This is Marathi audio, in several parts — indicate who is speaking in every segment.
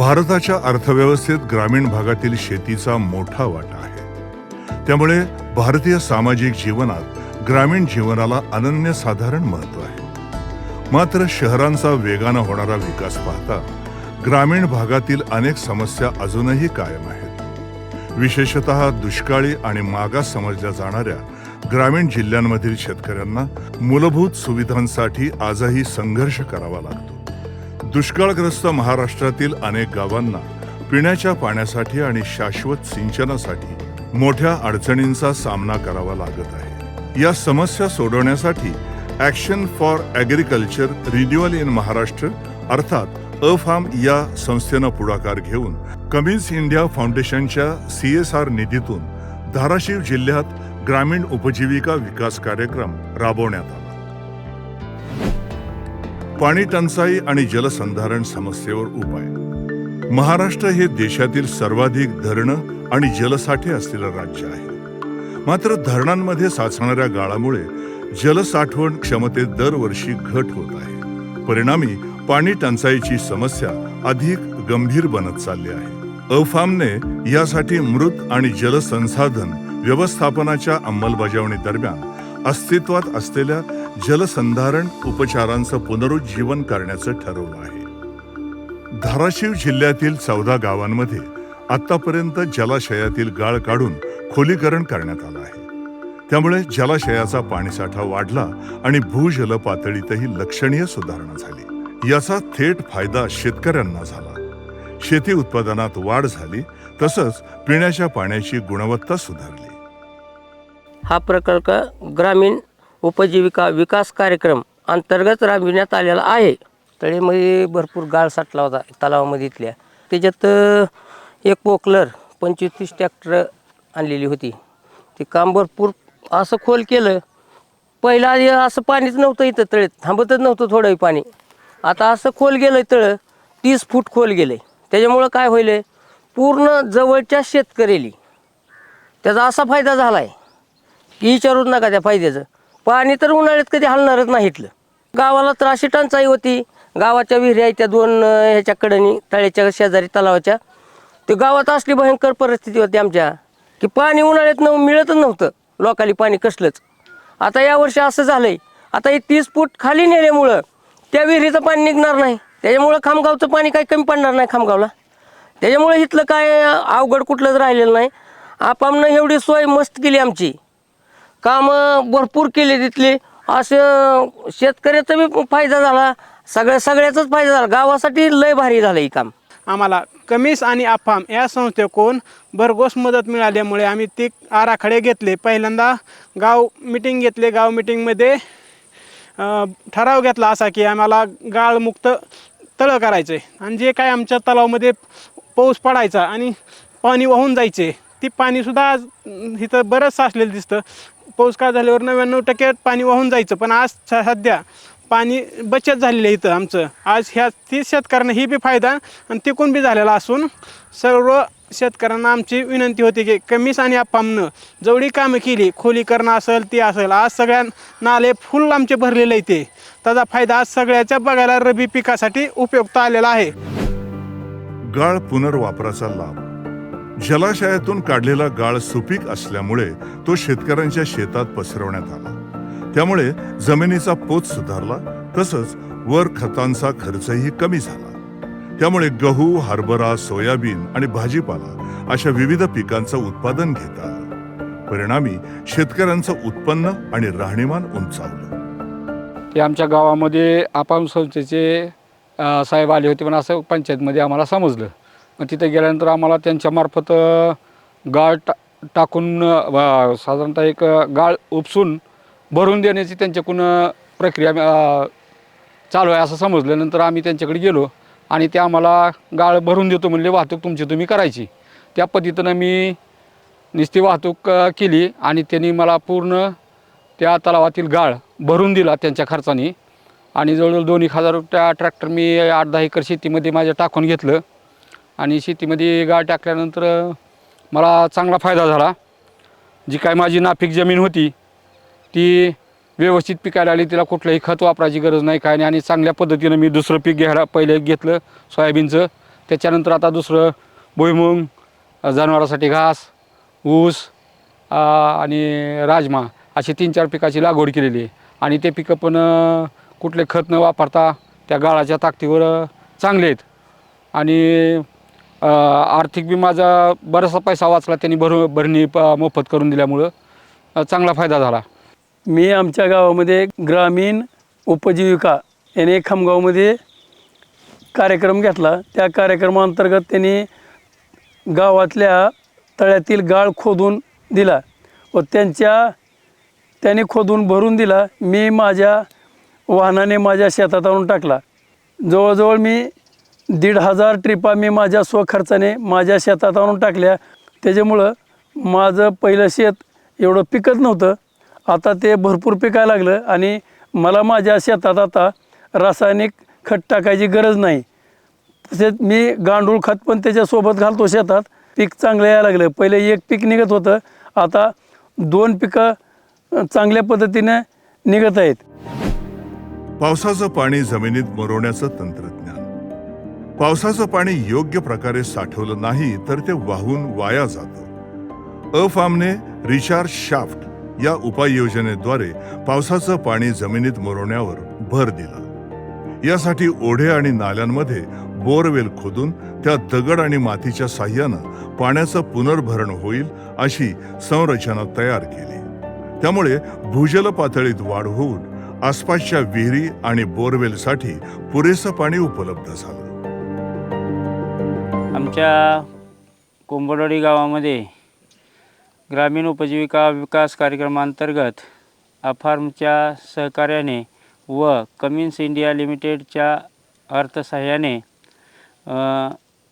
Speaker 1: भारताच्या अर्थव्यवस्थेत ग्रामीण भागातील शेतीचा मोठा वाटा आहे. त्यामुळे भारतीय सामाजिक जीवनात ग्रामीण जीवनाला अनन्यसाधारण महत्त्व आहे. मात्र शहरांचा वेगानं होणारा विकास पाहता ग्रामीण भागातील अनेक समस्या अजूनही कायम आहेत. विशेषतः दुष्काळी आणि मागास समजल्या जाणाऱ्या ग्रामीण जिल्ह्यांमधील शेतकऱ्यांना मूलभूत सुविधांसाठी आजही संघर्ष करावा लागतो. दुष्काळग्रस्त महाराष्ट्रातील अनेक गावांना पिण्याच्या पाण्यासाठी आणि शाश्वत सिंचनासाठी मोठ्या अडचणींचा सामना करावा लागत आहे. या समस्या सोडवण्यासाठी action for agriculture renewal in Maharashtra अर्थात अफाम या संस्थेनं पुढाकार घेऊन कमिन्स इंडिया फाउंडेशनच्या सी एस आर निधीतून धाराशिव जिल्ह्यात ग्रामीण उपजीविका विकास कार्यक्रम राबवण्यात आला. पाणी टंचाई आणि जलसंधारण समस्येवर उपाय. महाराष्ट्र हे देशातील सर्वाधिक धरणं आणि जलसाठे असलेलं राज्य आहे. मात्र धरणांमध्ये साचणाऱ्या गाळामुळे जलसाठवण क्षमतेत दरवर्षी घट होत आहे. परिणामी पाणी टंचाईची समस्या अधिक गंभीर बनत चालली आहे. अफामने यासाठी मृत आणि जलसंसाधन व्यवस्थापनाच्या अंमलबजावणी दरम्यान अस्तित्वात असलेल्या जलसंधारण उपचारांचं पुनरुज्जीवन करण्याचं ठरवलं आहे. धाराशिव जिल्ह्यातील चौदा गावांमध्ये आतापर्यंत जलाशयातील गाळ काढून खोलीकरण करण्यात आलं आहे. त्यामुळे जलाशयाचा पाणीसाठा वाढला आणि भूजल पातळीतही लक्षणीय सुधारणा झाली. याचा थेट फायदा शेतकऱ्यांना झाला. शेती उत्पादनात वाढ झाली तसंच पिण्याच्या पाण्याची गुणवत्ता सुधारली.
Speaker 2: हा प्रकल्प ग्रामीण उपजीविका विकास कार्यक्रम अंतर्गत राबविण्यात आलेला आहे. तळेमध्ये भरपूर गाळ साठला होता तलावामध्ये इथल्या. त्याच्यात एक पोकलर पंचवीस तीस ट्रॅक्टर आणलेली होती. ते काम भरपूर असं खोल केलं. पहिलं असं पाणीच नव्हतं इथं तळेत. थांबतच नव्हतं थोडंही पाणी. आता असं खोल गेलं तळं तीस फूट खोल गेलं त्याच्यामुळं काय होईल? पूर्ण जवळच्या शेतकऱ्याली. त्याचा असा फायदा झाला आहे की विचारूच नका त्या फायद्याचं. पाणी तर उन्हाळ्यात कधी हलणारच नाही इथलं. गावाला तर अशी टंचाई होती. गावाच्या विहिरी आहे त्या दोन ह्याच्याकडनी ह्याच्या कडनी तळ्याच्या शेजारी तलावाच्या. ते गावात असली भयंकर परिस्थिती होती आमच्या की पाणी उन्हाळ्यात न मिळतच नव्हतं. लोकाली पाणी कसलंच. आता यावर्षी असं झालंय. आता हे तीस फूट खाली नेल्यामुळं त्या विहिरीचं पाणी निघणार नाही. त्याच्यामुळं खामगावचं पाणी काही कमी पडणार नाही खामगावला. त्याच्यामुळे इथलं काय अवघड कुठलंच राहिलेलं नाही. आपामनं एवढी सोय मस्त केली आमची. कामं भरपूर केले तिथले. असं शेतकऱ्याचा बी फायदा झाला. सगळ्या सगळ्याचाच फायदा झाला. गावासाठी लय भारी झालं हे काम.
Speaker 3: आम्हाला कमीस आणि आफाम या संस्थेकडून भरघोस मदत मिळाल्यामुळे आम्ही ते आराखडे घेतले. पहिल्यांदा गाव मिटिंग घेतले. गाव मिटिंगमध्ये ठराव घेतला असा की आम्हाला गाळमुक्त तळं करायचं. आहे आणि जे काय आमच्या तलावामध्ये पाऊस पडायचा आणि पाणी वाहून जायचे ती पाणीसुद्धा आज इथं बरंच साचलेलं दिसतं. पाऊस काय झाल्यावर नव्याण्णव टक्के पाणी वाहून जायचं. पण आज स- सध्या पाणी बचत झालेलं आहे इथं आमचं. आज ह्या ती शेतकऱ्यांना ही बी फायदा आणि तिकून बी झालेला असून सर्व शेतकऱ्यांना आमची विनंती होती की कमीस आणि अप्पामनं जेवढी कामं केली खोलीकरण असेल ती असेल आज सगळ्या नाले फुल आमचे भरलेले आहे ते. त्याचा फायदा आज सगळ्याच्या बघायला रबी पिकासाठी उपयुक्त आलेला आहे.
Speaker 1: गाळ पुनर्वापराचा लाभ. जलाशयातून काढलेला गाळ सुपीक असल्यामुळे तो शेतकऱ्यांच्या शेतात पसरवण्यात आला. त्यामुळे जमिनीचा पोत सुधारला तसंच वर खतांचा खर्चही कमी झाला. त्यामुळे गहू हरभरा सोयाबीन आणि भाजीपाला अशा विविध पिकांचं उत्पादन घेता आलं. परिणामी शेतकऱ्यांचं उत्पन्न आणि राहणीमान उंचावलं.
Speaker 4: ते आमच्या गावामध्ये आपाम संस्थेचे साहेब आले होते पण असं पंचायतमध्ये आम्हाला समजलं. मग तिथे गेल्यानंतर आम्हाला त्यांच्यामार्फत गाळ टा टाकून वा- साधारणतः एक गाळ उपसून भरून देण्याची त्यांच्याकडून प्रक्रिया अ, चालू आहे असं समजलं नंतर आम्ही त्यांच्याकडे गेलो आणि ते आम्हाला गाळ भरून देतो म्हणले वाहतूक तुमची तुम्ही करायची. त्या पद्धतीनं मी नुसती वाहतूक अ, केली आणि त्यांनी मला पूर्ण त्या तलावातील गाळ भरून दिला त्यांच्या खर्चाने. आणि जवळजवळ दोन एक हजार रुपया ट्रॅक्टर मी आठ दहा एकर शेतीमध्ये माझ्या टाकून घेतलं. आणि शेतीमध्ये गाळ टाकल्यानंतर मला चांगला फायदा झाला. जी काय माझी नापीक जमीन होती ती व्यवस्थित पिकायला आली तिला कुठलंही खत वापरायची गरज नाही काय नाही. आणि चांगल्या पद्धतीनं मी दुसरं पीक घ्यायला पहिले घेतलं सोयाबीनचं. त्याच्यानंतर आता दुसरं भुईमुंग जनावरासाठी घास ऊस आणि राजमा अशी तीन चार पिकाची लागवड केलेली. आहे आणि ते पिकं पण कुठले खत न वापरता त्या गाळाच्या ताकदीवर चांगले आहेत. आणि आर्थिक बी माझा बराचसा पैसा वाचला त्यांनी भर भरणी प मोफत करून दिल्यामुळं अ, चांगला फायदा झाला.
Speaker 5: मी आमच्या गावामध्ये ग्रामीण उपजीविका याने खामगावमध्ये कार्यक्रम घेतला. त्या कार्यक्रमाअंतर्गत त्यांनी गावातल्या तळ्यातील गाळ खोदून दिला व त्यांच्या त्याने खोदून भरून दिला. मी माझ्या वाहनाने माझ्या शेतात आणून टाकला. जवळजवळ मी दीड हजार ट्रिपा मी माझ्या स्वखर्चाने माझ्या शेतात आणून टाकल्या. त्याच्यामुळं माझं पहिलं शेत एवढं पिकत नव्हतं. आता ते भरपूर पिकायला लागलं आणि मला माझ्या शेतात आता रासायनिक खत टाकायची गरज नाही. तसेच मी गांडूळ खत पण त्याच्यासोबत घालतो शेतात. पीक चांगलं यायला लागलं. पहिले एक पीक निघत होतं. आता दोन पिकं चांगल्या पद्धतीने निघत आहेत.
Speaker 1: पावसाचं पाणी जमिनीत मरवण्याचं तंत्रज्ञान. पावसाचं पाणी योग्य प्रकारे साठवलं नाही तर ते वाहून वाया जातं. अफामने रिचार्ज शाफ्ट या उपाययोजनेद्वारे पावसाचं पाणी जमिनीत मुरवण्यावर भर दिला. यासाठी ओढे आणि नाल्यांमध्ये बोरवेल खोदून त्या दगड आणि मातीच्या साह्यानं पाण्याचं पुनर्भरण होईल अशी संरचना तयार केली. त्यामुळे भूजल पातळीत वाढ होऊन आसपासच्या विहिरी आणि बोरवेलसाठी पुरेसं पाणी उपलब्ध झालं.
Speaker 6: आमच्या कोंबडवाडी गावामध्ये ग्रामीण उपजीविका विकास कार्यक्रमांतर्गत अफार्मच्या सहकार्याने व कमिन्स इंडिया लिमिटेडच्या अर्थसहाय्याने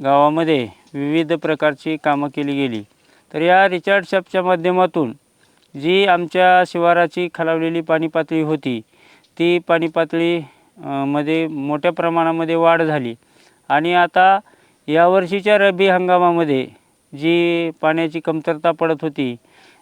Speaker 6: गावामध्ये विविध प्रकारची कामं केली गेली. तर या रिचार्ड शॉपच्या माध्यमातून जी आमच्या शिवाराची खालावलेली पाणी पातळी होती ती पाणी पातळी मध्ये मोठ्या प्रमाणामध्ये वाढ झाली. आणि आता यावर्षीच्या रब्बी हंगामामध्ये जी पाण्याची कमतरता पडत होती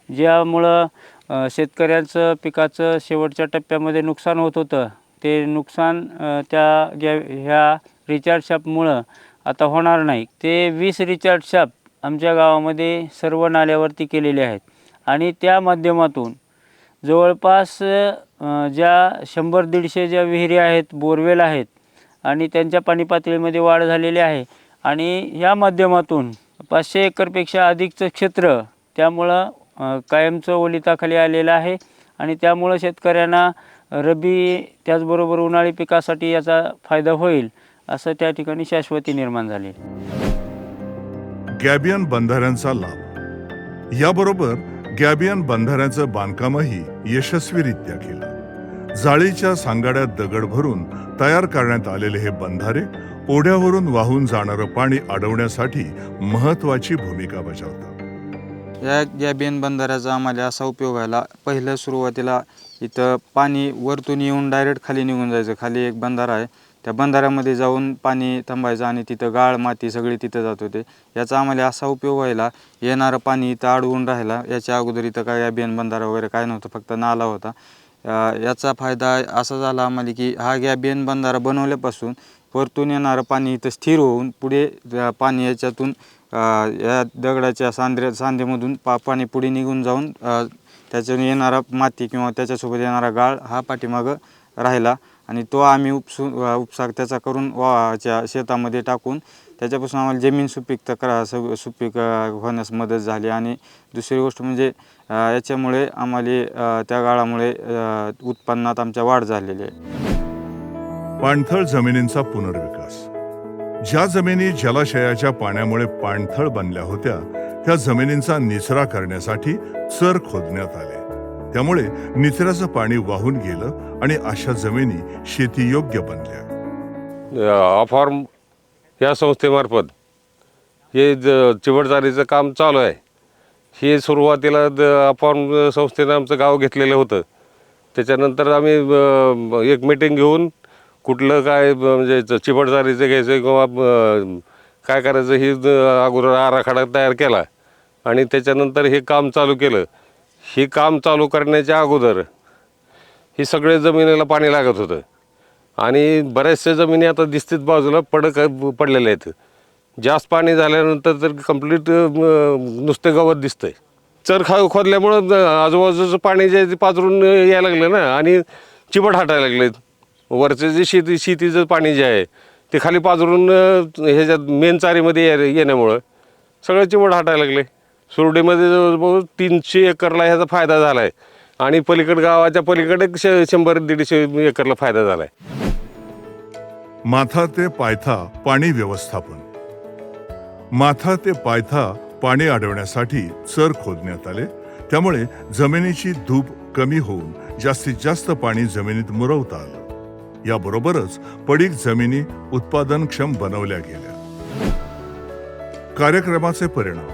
Speaker 6: ज्यामुळं शेतकऱ्यांचं पिकाचं शेवटच्या टप्प्यामध्ये नुकसान होत होतं ते नुकसान त्या ज्या ह्या रिचार्ज शॉपमुळं आता होणार नाही. ते वीस रिचार्ज शॉप आमच्या गावामध्ये सर्व नाल्यावरती केलेले आहेत. आणि त्या माध्यमातून जवळपास ज्या शंभर दीडशे ज्या विहिरी आहेत बोरवेल आहेत आणि त्यांच्या पाणी पातळीमध्ये वाढ झालेली आहे आणि या माध्यमातून पाचशे एकरपेक्षा अधिकचं क्षेत्र त्यामुळं कायमचं ओलिताखाली आलेलं आहे. आणि त्यामुळं शेतकऱ्यांना रब्बी त्याचबरोबर उन्हाळी पिकासाठी याचा फायदा होईल असं त्या ठिकाणी शाश्वती निर्माण झाली.
Speaker 1: गॅबियन बंधाऱ्यांचा लाभ. याबरोबर गॅबियन बंधाऱ्यांचं बांधकामही यशस्वीरित्या केलं. जाळीच्या सांगाड्यात दगड भरून तयार करण्यात आलेले हे बंधारे ओढ्यावरून वाहून जाणारं पाणी अडवण्यासाठी महत्वाची भूमिका बजावतात
Speaker 7: या गॅबियन बंधाऱ्याचा आम्हाला असा उपयोग व्हायला पहिलं सुरुवातीला इथं पाणी वरतून येऊन डायरेक्ट खाली निघून जायचं. खाली एक बंधारा आहे. त्या बंधाऱ्यामध्ये जाऊन पाणी थांबायचं आणि तिथं गाळ माती सगळी तिथं जात होते. याचा आम्हाला असा उपयोग व्हायला येणारं पाणी इथं अडवून राहिला. याच्या अगोदर इथं काय गॅबियन बंधारा वगैरे काय नव्हतं फक्त नाला होता. याचा फायदा असा झाला आम्हाला की हा गॅबियन बंधारा बनवल्यापासून परतून येणारं पाणी इथं स्थिर होऊन पुढे पाणी याच्यातून या दगडाच्या सांद्र्या सांध्यामधून पा पाणी पुढे निघून जाऊन त्याच्यानं त्याच्यातून येणारा माती किंवा त्याच्यासोबत येणारा गाळ हा पाठीमागं राहिला. आणि तो आम्ही उपसू उपसाग उपसा त्याचा करून वाच्या शेतामध्ये टाकून त्याच्यापासून आम्हाला जमीन सुपीकता करा सु सुपीक होण्यास मदत झाली. आणि दुसरी गोष्ट म्हणजे याच्यामुळे आम्हाला त्या गाळामुळे उत्पन्नात आमच्या वाढ झालेली आहे.
Speaker 1: पाणथळ जमिनींचा पुनर्विकास. ज्या जमिनी जलाशयाच्या पाण्यामुळे पाणथळ बनल्या होत्या त्या जमिनींचा निचरा करण्यासाठी चर खोदण्यात आले. त्यामुळे निचऱ्याचं पाणी वाहून गेलं आणि अशा जमिनी शेतीयोग्य बनल्या.
Speaker 8: अफॉर्म या संस्थेमार्फत हे ज काम चालू आहे हे सुरुवातीला द अफॉर्म संस्थेनं आमचं गाव घेतलेलं होतं. त्याच्यानंतर आम्ही एक मीटिंग घेऊन कुठलं काय म्हणजे चिपटसारीचं घ्यायचं किंवा काय करायचं हे अगोदर आराखडा तयार केला. आणि त्याच्यानंतर हे काम चालू केलं. हे काम चालू करण्याच्या अगोदर हे सगळे जमिनीला पाणी लागत होतं. आणि बऱ्याचशा जमिनी आता दिसतात बाजूला पडक पडलेल्या आहेत. जास्त पाणी झाल्यानंतर तर कंप्लीट नुसते गवत दिसतंय. चर खा खोदल्यामुळं आजूबाजूचं पाणी जे आहे ते पाजरून यायला लागलं ना आणि चिबट हाटायला लागले वरचं जे शेती शेतीचं पाणी जे आहे ते खाली पाजरून ह्याच्यात मेन चारीमध्ये ये- येण्यामुळं सगळं चिमड हाटायला लागले. सुरडीमध्ये जवळजवळ तीनशे एकरला ह्याचा फायदा झाला आहे आणि पलीकड गावाच्या पलीकडे श शंभर दीडशे एकरला फायदा झाला आहे
Speaker 1: माथा ते पायथा पाणी व्यवस्थापन. माथा ते पायथा पाणी अडवण्यासाठी चर खोदण्यात आले. त्यामुळे जमिनीची धूप कमी होऊन जास्तीत जास्त पाणी जमिनीत मुरवता आलं. याबरोबरच पडीक जमिनी उत्पादनक्षम बनवल्या गेल्या. कार्यक्रमाचे परिणाम.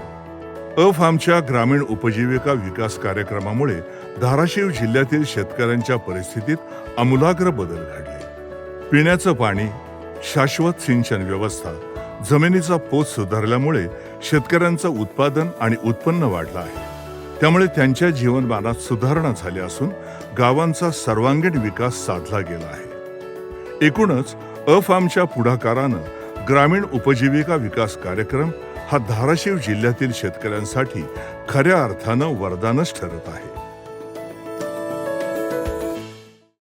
Speaker 1: अफामच्या ग्रामीण उपजीविका विकास कार्यक्रमामुळे धाराशिव जिल्ह्यातील शेतकऱ्यांच्या परिस्थितीत आमूलाग्र बदल घडले. पिण्याचं पाणी शाश्वत सिंचन व्यवस्था जमिनीचा पोत सुधारल्यामुळे शेतकऱ्यांचं उत्पादन आणि उत्पन्न वाढलं आहे. त्यामुळे त्यांच्या जीवनमानात सुधारणा झाली असून गावांचा सर्वांगीण विकास साधला गेला आहे. एकूणच अफामच्या पुढाकारानं ग्रामीण उपजीविका विकास कार्यक्रम हा धाराशिव जिल्ह्यातील शेतकऱ्यांसाठी खऱ्या अर्थानं वरदानच ठरत आहे.